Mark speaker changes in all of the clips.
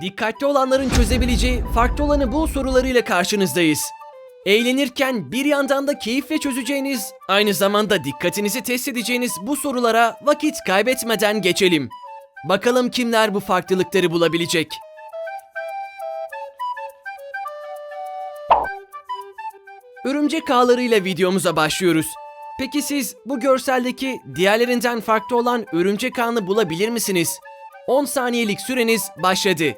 Speaker 1: Dikkatli olanların çözebileceği farklı olanı bul sorularıyla karşınızdayız. Eğlenirken bir yandan da keyifle çözeceğiniz, aynı zamanda dikkatinizi test edeceğiniz bu sorulara vakit kaybetmeden geçelim. Bakalım kimler bu farklılıkları bulabilecek? Örümcek ağlarıyla videomuza başlıyoruz. Peki siz bu görseldeki diğerlerinden farklı olan örümcek ağını bulabilir misiniz? 10 saniyelik süreniz başladı.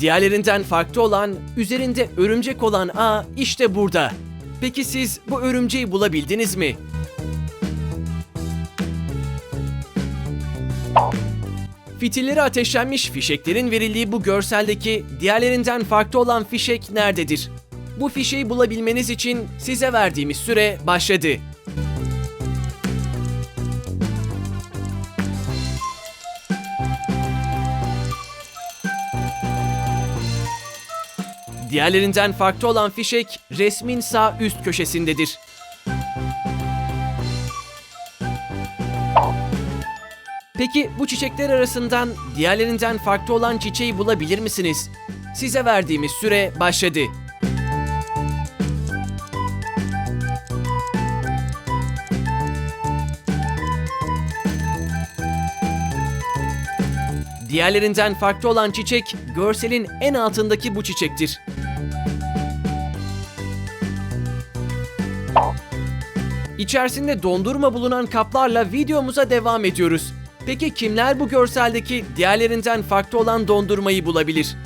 Speaker 1: Diğerlerinden farklı olan, üzerinde örümcek olan ağ işte burada. Peki siz bu örümceği bulabildiniz mi? Fitilleri ateşlenmiş fişeklerin verildiği bu görseldeki diğerlerinden farklı olan fişek nerededir? Bu fişeği bulabilmeniz için size verdiğimiz süre başladı. Diğerlerinden farklı olan fişek resmin sağ üst köşesindedir. Peki bu çiçekler arasından diğerlerinden farklı olan çiçeği bulabilir misiniz? Size verdiğimiz süre başladı. Diğerlerinden farklı olan çiçek görselin en altındaki bu çiçektir. İçerisinde dondurma bulunan kaplarla videomuza devam ediyoruz. Peki kimler bu görseldeki diğerlerinden farklı olan dondurmayı bulabilir?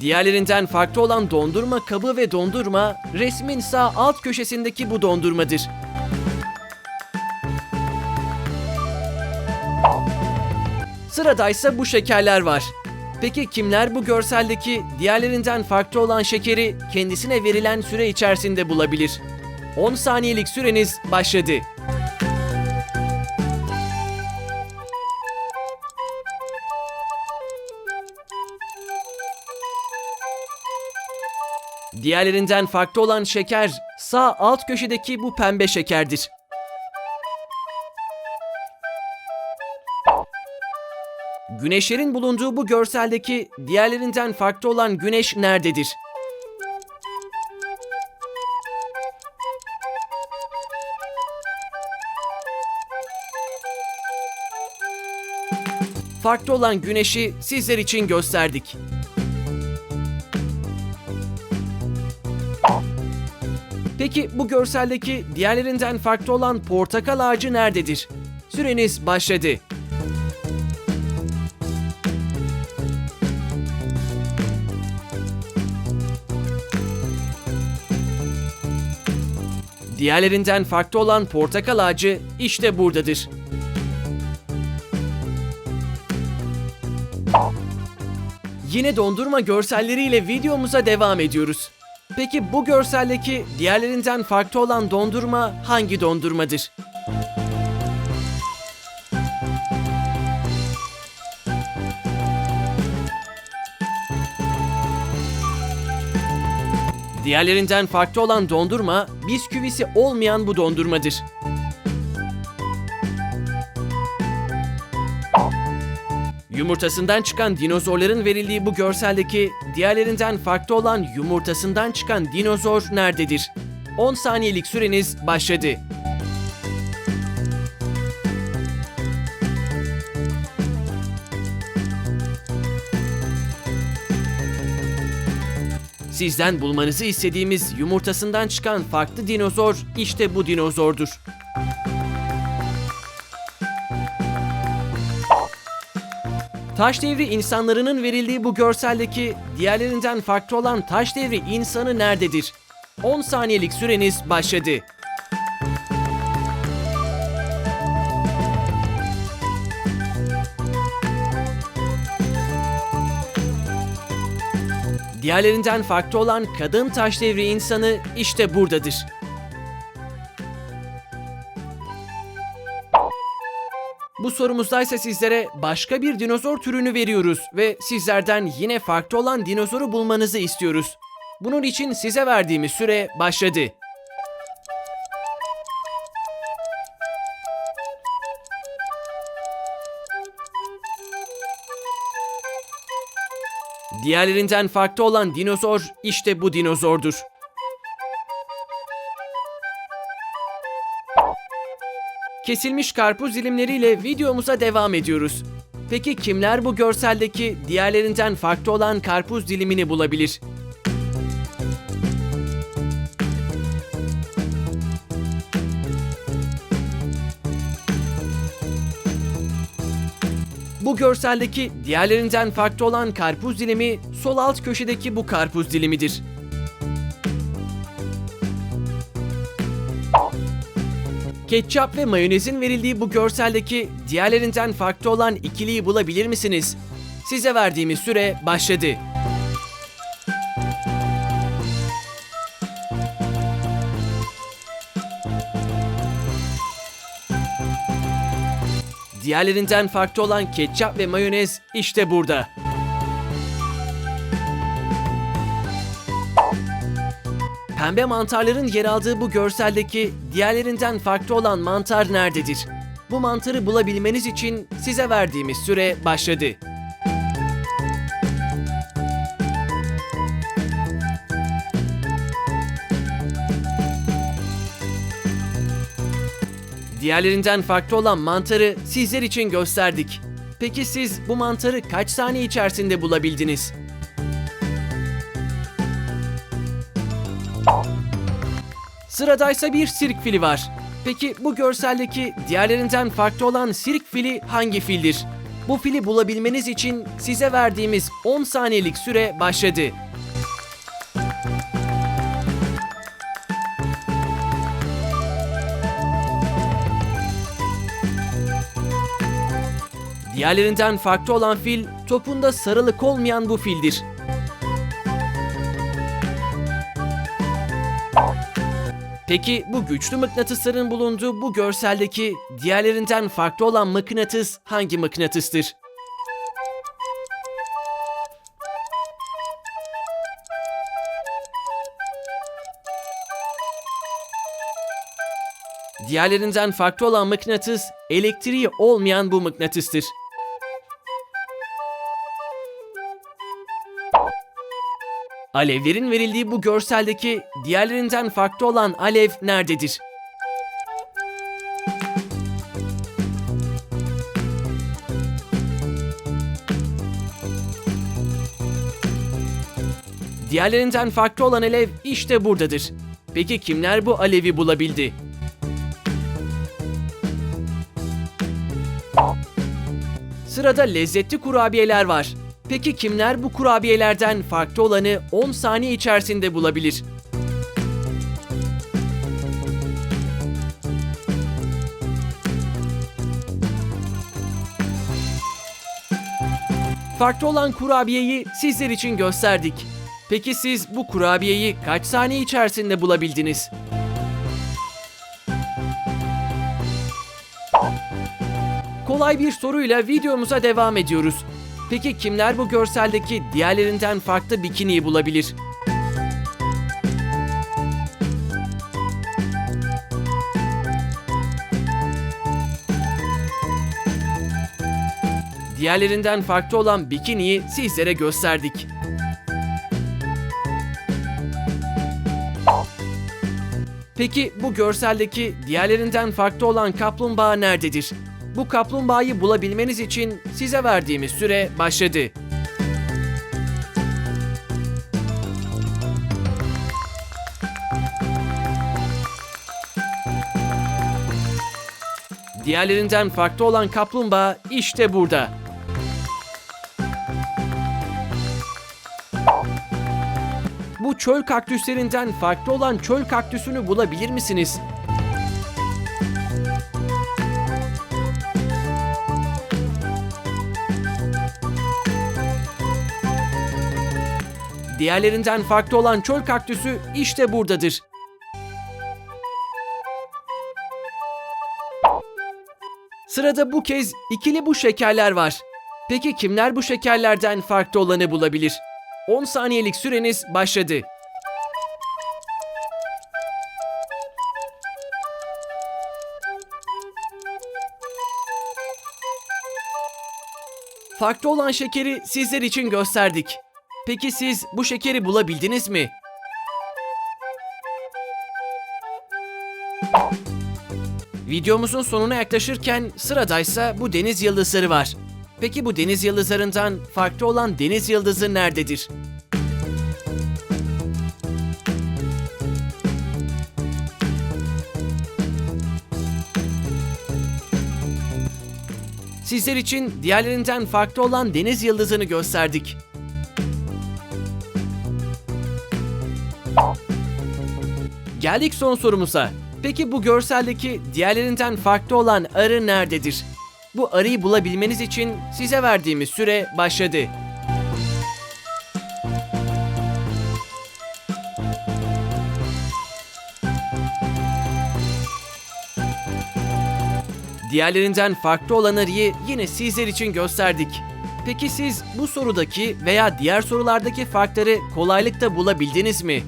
Speaker 1: Diğerlerinden farklı olan dondurma kabı ve dondurma resmin sağ alt köşesindeki bu dondurmadır. Sıradaysa bu şekerler var. Peki kimler bu görseldeki diğerlerinden farklı olan şekeri kendisine verilen süre içerisinde bulabilir? 10 saniyelik süreniz başladı. Diğerlerinden farklı olan şeker sağ alt köşedeki bu pembe şekerdir. Güneşlerin bulunduğu bu görseldeki diğerlerinden farklı olan güneş nerededir? Farklı olan güneşi sizler için gösterdik. Peki bu görseldeki diğerlerinden farklı olan portakal ağacı nerededir? Süreniz başladı. Diğerlerinden farklı olan portakal ağacı işte buradadır. Yine dondurma görselleriyle videomuza devam ediyoruz. Peki bu görseldeki diğerlerinden farklı olan dondurma hangi dondurmadır? Diğerlerinden farklı olan dondurma bisküvisi olmayan bu dondurmadır. Yumurtasından çıkan dinozorların verildiği bu görseldeki diğerlerinden farklı olan yumurtasından çıkan dinozor nerededir? 10 saniyelik süreniz başladı. Sizden bulmanızı istediğimiz yumurtasından çıkan farklı dinozor işte bu dinozordur. Taş devri insanlarının verildiği bu görseldeki diğerlerinden farklı olan taş devri insanı nerededir? 10 saniyelik süreniz başladı. Diğerlerinden farklı olan kadın taş devri insanı işte buradadır. Bu sorumuzda ise sizlere başka bir dinozor türünü veriyoruz ve sizlerden yine farklı olan dinozoru bulmanızı istiyoruz. Bunun için size verdiğimiz süre başladı. Diğerlerinden farklı olan dinozor işte bu dinozordur. Kesilmiş karpuz dilimleriyle videomuza devam ediyoruz. Peki kimler bu görseldeki diğerlerinden farklı olan karpuz dilimini bulabilir? Görseldeki diğerlerinden farklı olan karpuz dilimi sol alt köşedeki bu karpuz dilimidir. Ketçap ve mayonezin verildiği bu görseldeki diğerlerinden farklı olan ikiliyi bulabilir misiniz? Size verdiğimiz süre başladı. Diğerlerinden farklı olan ketçap ve mayonez işte burada. Pembe mantarların yer aldığı bu görseldeki diğerlerinden farklı olan mantar nerededir? Bu mantarı bulabilmeniz için size verdiğimiz süre başladı. Diğerlerinden farklı olan mantarı sizler için gösterdik. Peki siz bu mantarı kaç saniye içerisinde bulabildiniz? Sıradaysa bir sirk fili var. Peki bu görseldeki diğerlerinden farklı olan sirk fili hangi fildir? Bu fili bulabilmeniz için size verdiğimiz 10 saniyelik süre başladı. Diğerlerinden farklı olan fil topunda sarılık olmayan bu fildir. Peki bu güçlü mıknatısların bulunduğu bu görseldeki diğerlerinden farklı olan mıknatıs hangi mıknatıstır? Diğerlerinden farklı olan mıknatıs elektriği olmayan bu mıknatıstır. Alevlerin verildiği bu görseldeki diğerlerinden farklı olan alev nerededir? Diğerlerinden farklı olan alev işte buradadır. Peki kimler bu alevi bulabildi? Sırada lezzetli kurabiyeler var. Peki kimler bu kurabiyelerden farklı olanı 10 saniye içerisinde bulabilir? Farklı olan kurabiyeyi sizler için gösterdik. Peki siz bu kurabiyeyi kaç saniye içerisinde bulabildiniz? Kolay bir soruyla videomuza devam ediyoruz. Peki kimler bu görseldeki diğerlerinden farklı bikiniyi bulabilir? Diğerlerinden farklı olan bikiniyi sizlere gösterdik. Peki bu görseldeki diğerlerinden farklı olan kaplumbağa nerededir? Bu kaplumbağayı bulabilmeniz için size verdiğimiz süre başladı. Diğerlerinden farklı olan kaplumbağa işte burada. Bu çöl kaktüslerinden farklı olan çöl kaktüsünü bulabilir misiniz? Diğerlerinden farklı olan çöl kaktüsü işte buradadır. Sırada bu kez ikili bu şekerler var. Peki kimler bu şekerlerden farklı olanı bulabilir? 10 saniyelik süreniz başladı. Farklı olan şekeri sizler için gösterdik. Peki siz bu şekeri bulabildiniz mi? Videomuzun sonuna yaklaşırken sıradaysa bu deniz yıldızları var. Peki bu deniz yıldızlarından farklı olan deniz yıldızı nerededir? Sizler için diğerlerinden farklı olan deniz yıldızını gösterdik. Geldik son sorumuza. Peki bu görseldeki diğerlerinden farklı olan arı nerededir? Bu arıyı bulabilmeniz için size verdiğimiz süre başladı. Diğerlerinden farklı olan arıyı yine sizler için gösterdik. Peki siz bu sorudaki veya diğer sorulardaki farkları kolaylıkla bulabildiniz mi?